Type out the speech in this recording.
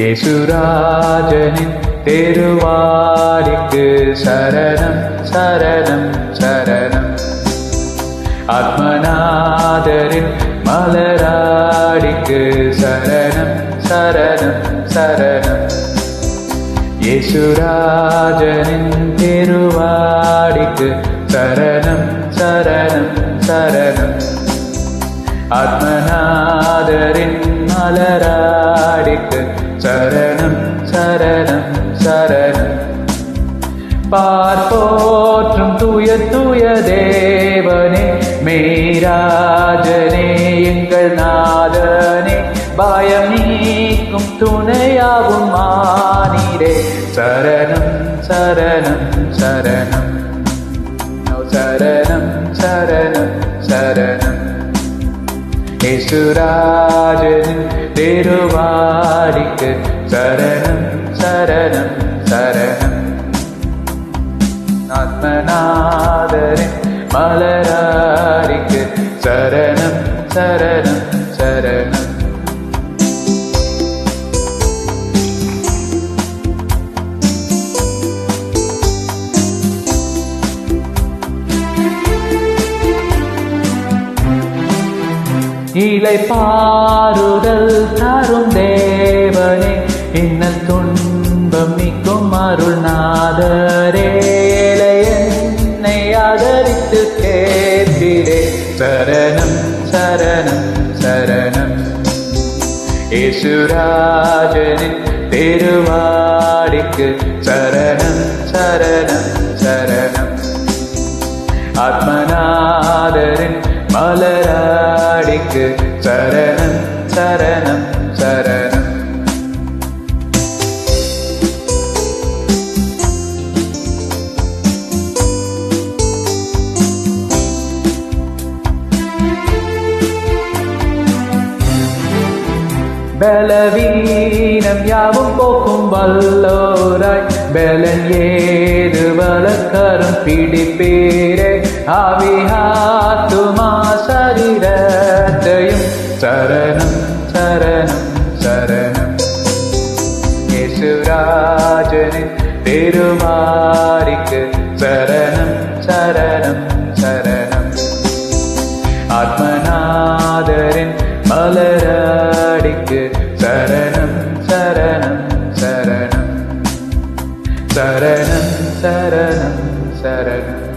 യേശുരാജനിൻ തെരുവാടിക്ക് ശരണം ശരണം ശരണം. ആത്മനാദരിൻ മലരാടിക്ക് ശരണം ശരണം ശരണം. യേശുരാജനിൻ തിരുവാടിക്ക് ശരണം ശരണം ശരണം. ആത്മനാദരിൻ பார்ப்போற்றும் தூய தூய தேவனே மேராஜனே எங்கள் நாதனே பயம் நீக்கும் துணையாகும் மானிடே சரணம் சரணம் சரணம் சரணம் சரணம் சரணம் യേശുരാജൻ തിരുവാടിക്ക് ശരണം ശരണം ശരണം പത്മനാഭരൻ മലരാരിക്ക് ശരണം ശരണം ശരണം. ഇലൈപ്പാറുതൽ തരും ദേവനെ ഇന്നൽ തുൻപം നീക്കും അരുൾനാഥ ശരണം ശരണം ശരണം. യേശുരാജനിൻ തിരുവാടിക്ക് ശരണം ശരണം ശരണം. ആത്മനാഥരൻ മലരാടിക്ക് ശരണം ശരണം. பலவீனம் யாவும் போக்கும் வல்லோராய் பலன் ஏது வழக்கரம் பிடிப்பீரே? ஆவிஹாத்துமா சரீரத்தையும் சரணம் சரணம் சரணம். யேசுராஜனின் திருமாரிக்கு சரணம் சரணம் சரணம் ஆத்மநாதரின் மலரா മലരാടിക്ക് ശരണം ശരണം ശരണം. ശരണം ശരണം ശരണം.